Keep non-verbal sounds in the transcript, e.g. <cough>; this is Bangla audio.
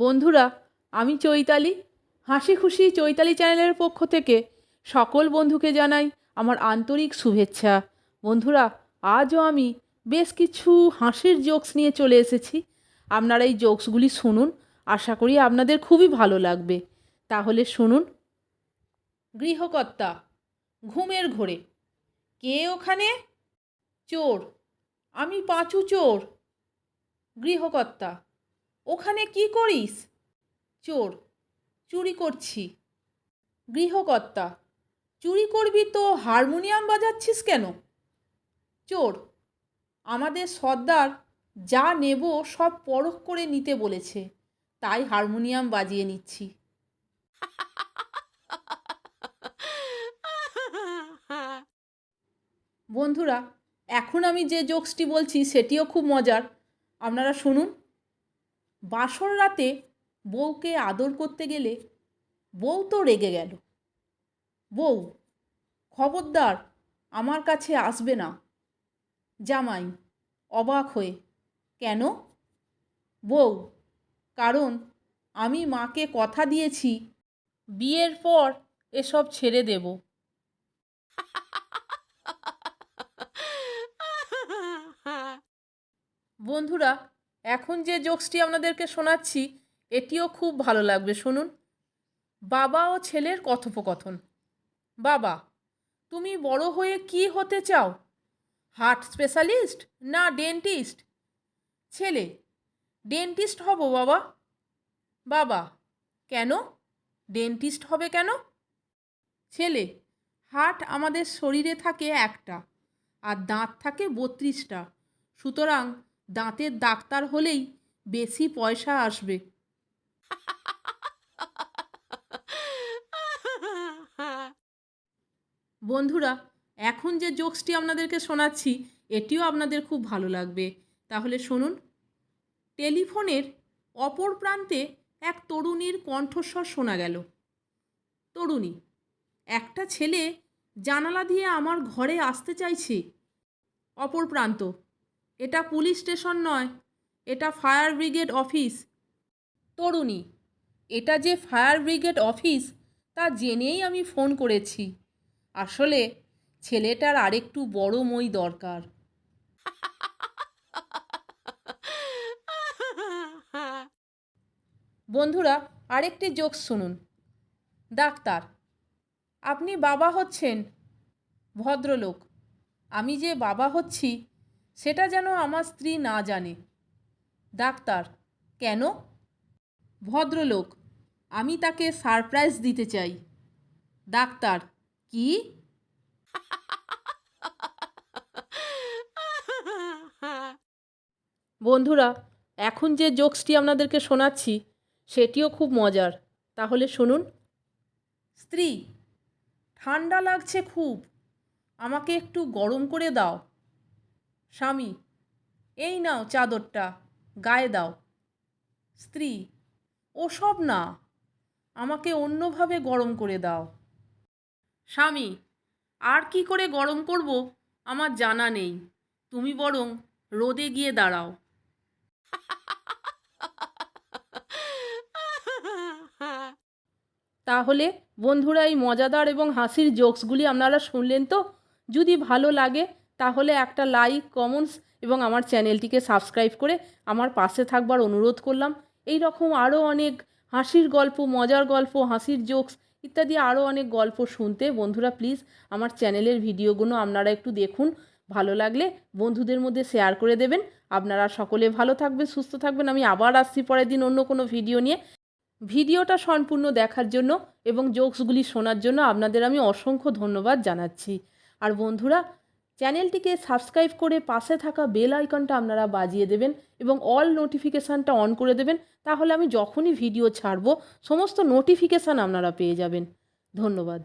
বন্ধুরা, আমি চৈতালি। হাসি খুশি চৈতালি চ্যানেলের পক্ষ থেকে সকল বন্ধুকে জানাই আমার আন্তরিক শুভেচ্ছা। বন্ধুরা, আজও আমি বেশ কিছু হাসির জোকস নিয়ে চলে এসেছি। আপনারা এই জোকসগুলি শুনুন, আশা করি আপনাদের খুবই ভালো লাগবে। তাহলে শুনুন। গৃহকর্তা, ঘুমের ঘোরে। কে ওখানে? চোর। আমি পাঁচু চোর। গৃহকর্তা ওখানে কি করিস? চোর, চুরি করছি। গৃহকর্তা, চুরি করবি তো হারমোনিয়াম বাজাচ্ছিস কেন? চোর, আমাদের সর্দার যা নেব সব পরখ করে নিতে বলেছে, তাই হারমোনিয়াম বাজিয়ে নিচ্ছি। বন্ধুরা, এখন আমি যে জোকসটি বলছি সেটিও খুব মজার। আপনারা শুনুন। বাসর রাতে বউকে আদর করতে গেলে বউ তো রেগে গেল। বউ খবরদার আমার কাছে আসবে না। জামাই অবাক হয়ে কেন? বউ কারণ আমি মাকে কথা দিয়েছি বিয়ের পর এসব ছেড়ে দেব। <laughs> বন্ধুরা এখন যে জোকসটি আপনাদেরকে শোনাচ্ছি, এটিও খুব ভালো লাগবে, শুনুন। বাবা ও ছেলের কথোপকথন। বাবা, তুমি বড় হয়ে কি হতে চাও? হার্ট স্পেশালিস্ট না ডেন্টিস্ট? ছেলে, ডেন্টিস্ট হব বাবা। বাবা, কেন? ডেন্টিস্ট হবে কেন? ছেলে, হার্ট আমাদের শরীরে থাকে একটা, আর দাঁত থাকে বত্রিশটা। সুতরাং দাঁতের ডাক্তার হলেই বেশি পয়সা আসবে। বন্ধুরা, এখন যে জোকসটি আপনাদেরকে শোনাচ্ছি, এটিও আপনাদের খুব ভালো লাগবে। তাহলে শুনুন। টেলিফোনের অপর প্রান্তে এক তরুণীর কণ্ঠস্বর শোনা গেল। তরুণী, একটা ছেলে জানালা দিয়ে আমার ঘরে আসতে চাইছে। অপর প্রান্ত। এটা পুলিশ স্টেশন নয়, এটা ফায়ার ব্রিগেড অফিস। তরুণী, এটা যে ফায়ার ব্রিগেড অফিস, তা জেনেই আমি ফোন করেছি। আসলে ছেলেটার আরেকটু বড় মই দরকার। বন্ধুরা, আরেকটি জোক শুনুন। ডাক্তার, আপনি বাবা হচ্ছেন ভদ্রলোক। আমি যে বাবা হচ্ছি সেটা যেন আমার স্ত্রী না জানে। ডাক্তার, কেন? ভদ্রলোক, আমি তাকে সারপ্রাইজ দিতে চাই। ডাক্তার, কি? বন্ধুরা, এখন যে জোকসটি আপনাদেরকে শোনাচ্ছি, সেটিও খুব মজার। তাহলে শুনুন। স্ত্রী, ঠান্ডা লাগছে খুব। আমাকে একটু গরম করে দাও। স্বামী, এই নাও চাদরটা, গায়ে দাও। স্ত্রী, ওসব না, আমাকে অন্যভাবে গরম করে দাও। স্বামী, আর কি করে গরম করব আমার জানা নেই, তুমি বরং রোদে গিয়ে দাঁড়াও। তাহলে বন্ধুরা, এই মজাদার এবং হাসির জোকসগুলি আপনারা শুনলেন তো? যদি ভালো লাগে তাহলে একটা লাইক কমেন্টস এবং আমার চ্যানেলটিকে সাবস্ক্রাইব করে আমার পাশে থাকবার অনুরোধ করলাম। এই রকম আরও অনেক হাসির গল্প, মজার গল্প, হাসির জোকস ইত্যাদি আরও অনেক গল্প শুনতে বন্ধুরা প্লিজ আমার চ্যানেলের ভিডিওগুলো আপনারা একটু দেখুন। ভালো লাগলে বন্ধুদের মধ্যে শেয়ার করে দেবেন। আপনারা সকলে ভালো থাকবেন, সুস্থ থাকবেন। আমি আবার আসছি পরের দিন অন্য কোনো ভিডিও নিয়ে। ভিডিওটা সম্পূর্ণ দেখার জন্য এবং জোকসগুলি শোনার জন্য আপনাদের আমি অসংখ্য ধন্যবাদ জানাচ্ছি। আর বন্ধুরা চ্যানেলটিকে সাবস্ক্রাইব করে পাশে থাকা বেল আইকনটা আপনারা বাজিয়ে দেবেন এবং অল নোটিফিকেশানটা অন করে দেবেন, তাহলে আমি যখনই ভিডিও ছাড়বো, সমস্ত নোটিফিকেশান আপনারা পেয়ে যাবেন। ধন্যবাদ।